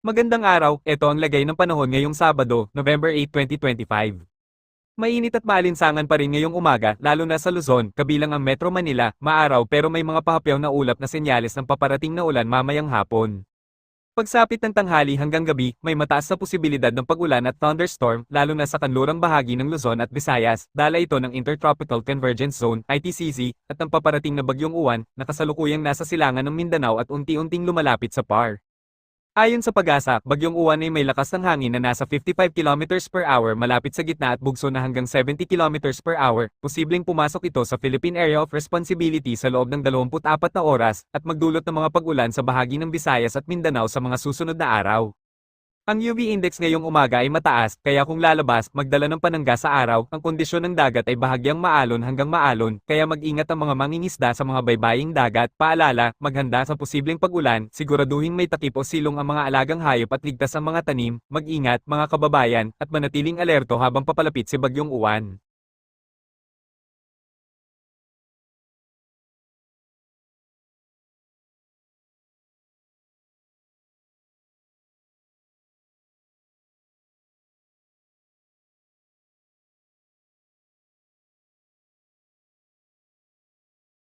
Magandang araw, ito ang lagay ng panahon ngayong Sabado, November 8, 2025. Mainit at maalinsangan pa rin ngayong umaga, lalo na sa Luzon, kabilang ang Metro Manila, maaraw pero may mga pahapyaw na ulap na senyales ng paparating na ulan mamayang hapon. Pagsapit ng tanghali hanggang gabi, may mataas na posibilidad ng pag-ulan at thunderstorm, lalo na sa kanlurang bahagi ng Luzon at Visayas, dala ito ng Intertropical Convergence Zone, ITCZ, at ang paparating na bagyong uwan, na kasalukuyang nasa silangan ng Mindanao at unti-unting lumalapit sa PAR. Ayon sa pag-asa, bagyong uwan ay may lakas ng hangin na nasa 55 km per hour malapit sa gitna at bugso na hanggang 70 km per hour. Posibleng pumasok ito sa Philippine Area of Responsibility sa loob ng 24 na oras at magdulot ng mga pag-ulan sa bahagi ng Visayas at Mindanao sa mga susunod na araw. Ang UV index ngayong umaga ay mataas, kaya kung lalabas, magdala ng panangga sa araw, ang kondisyon ng dagat ay bahagyang maalon hanggang maalon, kaya mag-ingat ang mga mangingisda sa mga baybaying dagat. Paalala, maghanda sa posibleng pag-ulan, siguraduhin may takip o silong ang mga alagang hayop at ligtas ang mga tanim, mag-ingat, mga kababayan, at manatiling alerto habang papalapit si bagyong uwan.